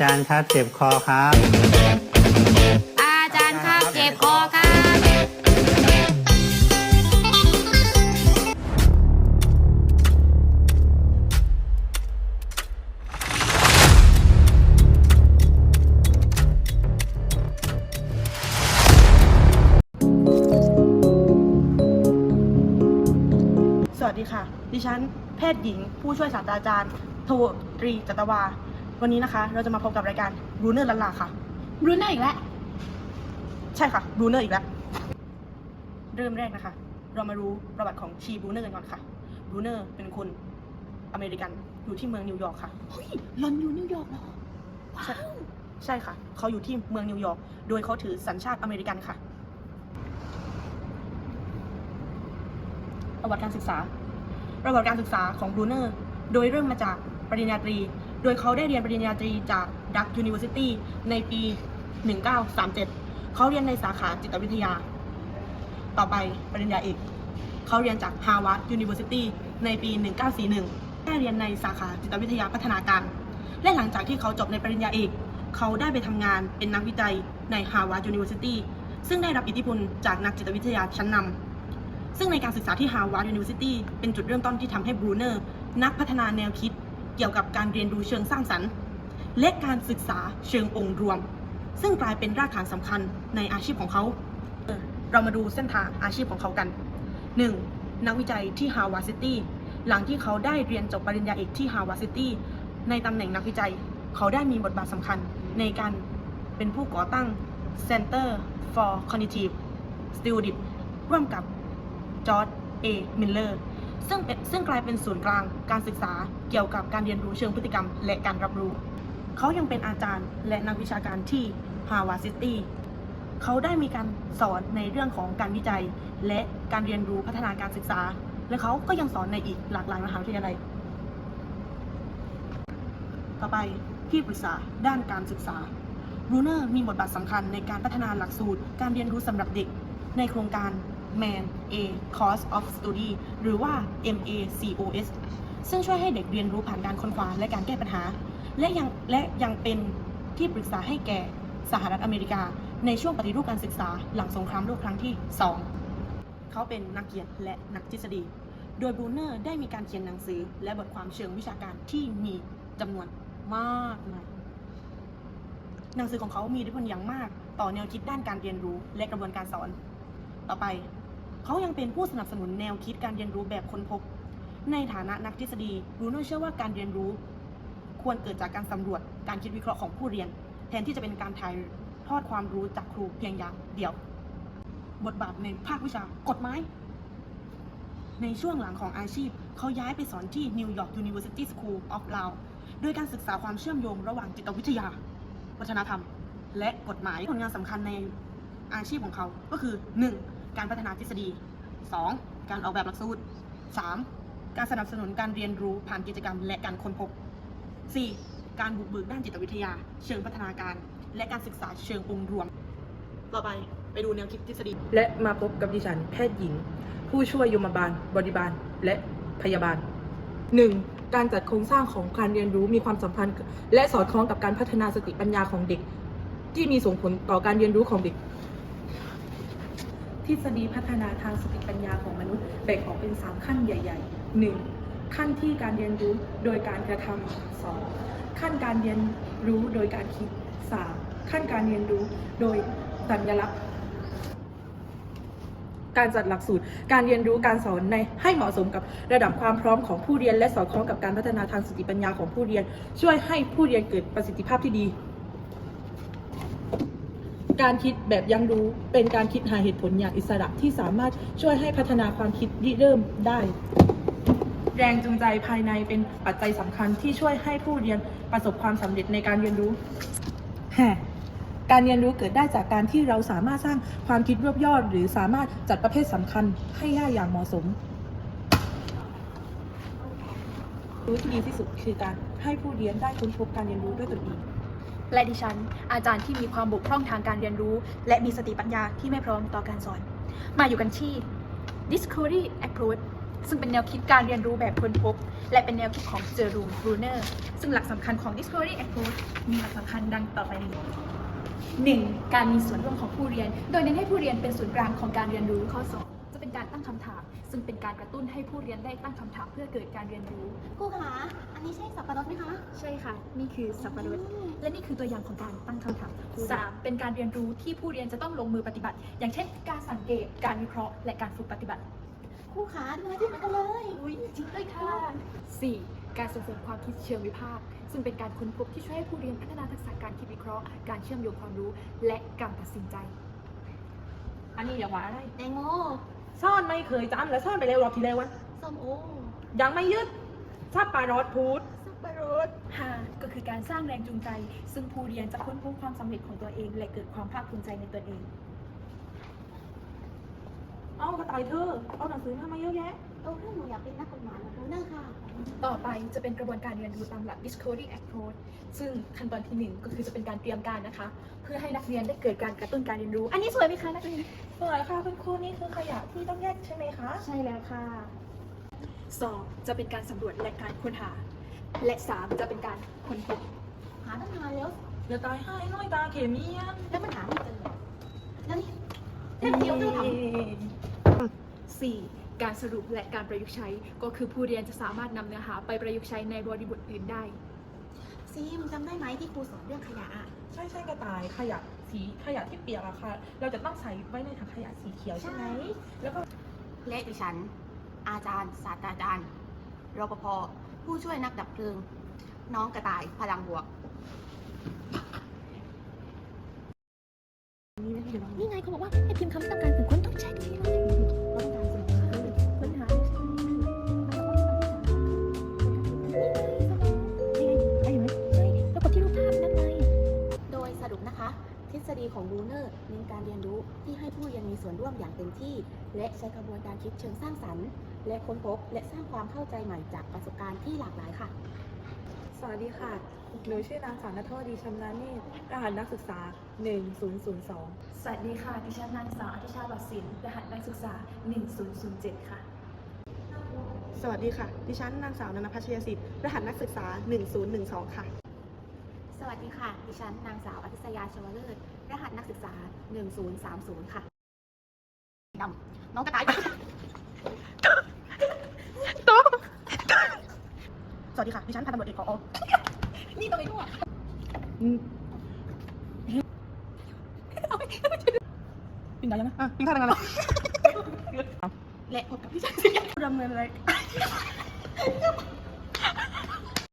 จารย์ครับเจ็บคอครับ อาจารย์ครับเจ็บคอครับ สวัสดีค่ะ ดิฉัน แพทย์หญิง ผู้ช่วยศาสตราจารย์โทตรีจัตวา วันนี้นะคะ เราจะมาพบกับรายการบรูเนอร์ลันลาค่ะรู้หน่อยอีกแล้ว ใช่ค่ะบรูเนอร์อีกแล้ว เริ่มแรกนะคะ เรามารู้ประวัติของชีบรูเนอร์กันก่อนค่ะบรูเนอร์เป็นคนอเมริกันอยู่ที่เมืองนิวยอร์กค่ะ เฮ้ยลอนอยู่นิวยอร์กเหรอใช่ใช่ค่ะ เขาอยู่ที่เมืองนิวยอร์ก โดยเขาถือสัญชาติอเมริกันค่ะ ประวัติการศึกษา ประวัติการศึกษาของบรูเนอร์ โดยเริ่มมาจากปริญญาตรี โดยเขาได้เรียนปริญญาตรีจากดักยูนิเวอร์ซิตี้ในปี 1937 เขาเรียนในสาขาจิตวิทยา ต่อไปปริญญาเอก เขาเรียนจาก Harvard University ในปี 1941 ได้เรียนในสาขาจิตวิทยาพัฒนาการ และหลังจากที่เขาจบในปริญญาเอก เขาได้ไปทำงานเป็นนักวิจัยใน Harvard University ซึ่งได้รับอิทธิพลจากนักจิตวิทยาชั้นนำซึ่งในการศึกษาที่ Harvard University เป็นจุดเริ่มต้นที่ทำให้บรูเนอร์นักพัฒนาแนวคิด เกี่ยวกับการเรียนรู้เชิงสร้างสรรค์ และการศึกษาเชิงองค์รวม ซึ่งกลายเป็นรากฐานสำคัญในอาชีพของเขา เรามาดูเส้นทางอาชีพของเขากัน 1. นักวิจัยที่ Harvard City หลังที่เขาได้เรียนจบปริญญาเอกที่ Harvard City ในตำแหน่งนักวิจัย เขาได้มีบทบาทสำคัญในการเป็นผู้ก่อตั้ง Center for Cognitive Studies ร่วมกับจอร์ดเอมิลเลอร์ ซึ่งเป็นซึ่งกลายเป็นศูนย์กลางการศึกษาเกี่ยวกับการเรียนรู้เชิงพฤติกรรม และการรับรู้ เขายังเป็นอาจารย์และนักวิชาการที่ Harvard City เขาได้มีการสอนในเรื่องของการวิจัย และการเรียนรู้พัฒนาการศึกษา และเขาก็ยังสอนในอีกหลากหลายมหาวิทยาลัย ต่อไปที่ปรึกษาด้านการศึกษาบรูเนอร์มีบทบาทสำคัญในการพัฒนาหลักสูตร การเรียนรู้สำหรับเด็ก ในโครงการ Man A Course of Study หรือว่า MACOS ซึ่งช่วยให้เด็กเรียนรู้ผ่านการค้นคว้าและการแก้ปัญหา และยังและยังเป็นที่ปรึกษาให้แก่สหรัฐอเมริกา ในช่วงปฏิรูปการศึกษาหลังสงครามโลกครั้งที่ 2 เขาเป็นนักเขียนและนักทฤษฎี โดยบรูเนอร์ได้มีการเขียนหนังสือ และบทความเชิงวิชาการที่มีจำนวนมากมายหนังสือของเขามีอิทธิพลอย่างมาก ต่อแนวคิดด้านการเรียนรู้และกระบวนการสอน ต่อไป เขายังเป็นผู้สนับสนุนแนวคิดการเรียนรู้แบบค้นพบ ในฐานะนักทฤษฎีบรูโน่เชื่อว่าการเรียนรู้ ควรเกิดจากการสำรวจการคิดวิเคราะห์ของผู้เรียน แทนที่จะเป็นการถ่ายทอดความรู้จากครูเพียงอย่างเดียว บทบาทในภาควิชากฎหมายในช่วงหลังของอาชีพ เขาย้ายไปสอนที่ New York University School of Law โดยการศึกษาความเชื่อมโยงระหว่างจิตวิทยา วัฒนธรรม และกฎหมายผลงานสำคัญใน อาชีพของเขาก็คือ 1. การพัฒนาทฤษฎี 2. การออกแบบหลักสูตร 3. การสนับสนุนการเรียนรู้ผ่านกิจกรรมและการค้นพบ 4. การบุกเบิกด้านจิตวิทยา เชิงพัฒนาการ และการศึกษาเชิงองค์รวม ต่อไปไปดูแนวคิดทฤษฎี และมาพบกับดิฉันแพทย์หญิง ผู้ช่วยยมบาล บริบาล และพยาบาล 1. การจัดโครงสร้างของการเรียนรู้มีความสัมพันธ์ และสอดคล้องกับการพัฒนาสติปัญญาของเด็ก ที่มีส่งผลต่อการเรียนรู้ของเด็ก ฤษฎีพัฒนาทางสติปัญญาของมนุษย์แบ่งออกเป็น 3 ขั้นใหญ่ ๆ 1. ขั้นที่การเรียนรู้โดยการกระทำ 2. ขั้นการเรียนรู้โดยการคิด 3. ขั้นการเรียนรู้โดยสัญลักษณ์การจัดหลักสูตร การเรียนรู้ การสอนในให้เหมาะสมกับระดับความพร้อมของผู้เรียน และสอดคล้องกับการพัฒนาทางสติปัญญาของผู้เรียน ช่วยให้ผู้เรียนเกิดประสิทธิภาพที่ดี การคิดแบบยังรู้เป็นการคิดหาเหตุผลอย่างอิสระที่สามารถช่วยให้พัฒนาความคิดริเริ่มได้ แรงจูงใจภายในเป็นปัจจัยสำคัญที่ช่วยให้ผู้เรียนประสบความสำเร็จในการเรียนรู้การเรียนรู้เกิดได้จากการที่เราสามารถสร้างความคิดรวบยอด หรือสามารถจัดประเภทสำคัญให้ได้อย่างเหมาะสมรู้ที่ดีที่สุดคือการให้ผู้เรียนได้ค้นพบการเรียนรู้ด้วยตนเอง และดิฉัน อาจารย์ที่มีความบกพร่องทางการเรียนรู้ และมีสติปัญญาที่ไม่พร้อมต่อการสอน มาอยู่กันที่ Discovery Approach ซึ่งเป็นแนวคิดการเรียนรู้แบบค้นพบ และเป็นแนวคิดของเจอรูมบรูเนอร์ซึ่งหลักสำคัญของ Discovery Approach มีหลักสำคัญดังต่อไปนี้ 1. การมีส่วนร่วมของผู้เรียน โดยเน้นให้ผู้เรียนเป็นศูนย์กลางของการเรียนรู้ข้อ 2 จะเป็นการตั้งคำถาม ซึ่งเป็นการกระตุ้นให้ผู้เรียนได้ตั้งคำถามเพื่อเกิดการเรียนรู้ ครูคะอันนี้ใช่สับปะรดไหมคะ ใช่ค่ะ นี่คือสับปะรด และนี่คือตัวอย่างของการตั้งคำถามสามเป็นการเรียนรู้ที่ผู้เรียนจะต้องลงมือปฏิบัติ อย่างเช่น การสังเกต การวิเคราะห์ และการฝึกปฏิบัติ ครูคะดูที่เหมือนกันเลยอุ้ยจริงด้วยค่ะ 4. การส่งเสริมความคิดเชิงวิพากษ์ ซึ่งเป็นการค้นพบที่ช่วยให้ผู้เรียนพัฒนาทักษะการคิดวิเคราะห์ การเชื่อมโยงความรู้ และการตัดสินใจ อันนี้อย่าว่าอะไร แตงโม ซ่อนไม่เคยจำแล้วซ่อนไปแล้วรอบที่แล้ววันส้มโอยังไม่ยึดซับปลารอดพูด สับปะรด 5. ก็คือการสร้างแรงจูงใจ ซึ่งผู้เรียนจะค้นพบความสำเร็จของตัวเอง และเกิดความภาคภูมิใจในตัวเอง เอ้ากระต่ายเธอเอาหนังสือมามาเยอะแยะ โตขึ้นหนูอยากเป็นนักกฎหมายเหมือนรูเนอร์ค่ะ ต่อไปจะเป็นกระบวนการเรียนรู้ตามหลัก Discovery Approach ซึ่งขั้นตอนที่หนึ่งก็คือจะเป็นการเตรียมการนะคะ เพื่อให้นักเรียนได้เกิดการกระตุ้นการเรียนรู้ อันนี้สวยไหมคะนักเรียน สวยค่ะคุณครูนี่คือขยะที่ต้องแยกใช่ไหมคะ ใช่แล้วค่ะ 2. จะเป็นการสำรวจและการค้นหา และ 3. จะเป็นการค้นพบหาตั้งนานแล้วเดี๋ยวตายให้น้อยตาเขมีอะแล้วมันหาไม่เจอแล้วนี่แค่เดียวเธอท 4. การสรุปและการประยุกต์ใช้ ก็คือผู้เรียนจะสามารถนำเนื้อหาไปประยุกต์ใช้ในบริบทอื่นได้ำซีมจำได้ไหมที่ครูสอนเรื่องขยะอะใช่ใช่กระต่ายขยะสีขยะที่เปียกอะค่ะ เราจะต้องใส่ไว้ในถังขยะสีเขียวใช่ไหมแล้วก็และดิฉัน อาจารย์ ศาสตราจารย์รปภผู้ช่วยนักดับเพลิง น้องกระต่ายพลังบวก นี่ไงเขาบอกว่าให้พิมพ์คำที่ต้องการถึงคนต้องใช้ตรงนี้ ทฤษฎีของรูเนอร์เน้นการเรียนรู้ที่ให้ผู้เรียนมีส่วนร่วมอย่างเต็มที่ และใช้กระบวนการคิดเชิงสร้างสรรค์ และค้นพบ และสร้างความเข้าใจใหม่จากประสบการณ์ที่หลากหลายค่ะ สวัสดีค่ะ หนูชื่อนางสาวนทดีชำนาญเนตรรหัสนักศึกษา 1002 สวัสดีค่ะ ดิฉันนางสาวอธิชาบัตรศิลป์รหัสนักศึกษา 1007 ค่ะ สวัสดีค่ะ ดิฉันนางสาวนันทพัชยสิทธิ์ รหัสนักศึกษา 1012 ค่ะ สวัสดีค่ะ ดิฉันนางสาวอภิษยาชวเลิศ รหัสนักศึกษา 1030 ค่ะดำน้องกระต่ายสวัสดีค่ะดิฉันพันตำรวจเอกขออนี่ตรงไหนด้วยปิ่นได้ยังนะอะพิงท่าทางอะไรและพบกับดิฉันดำเนินอะไร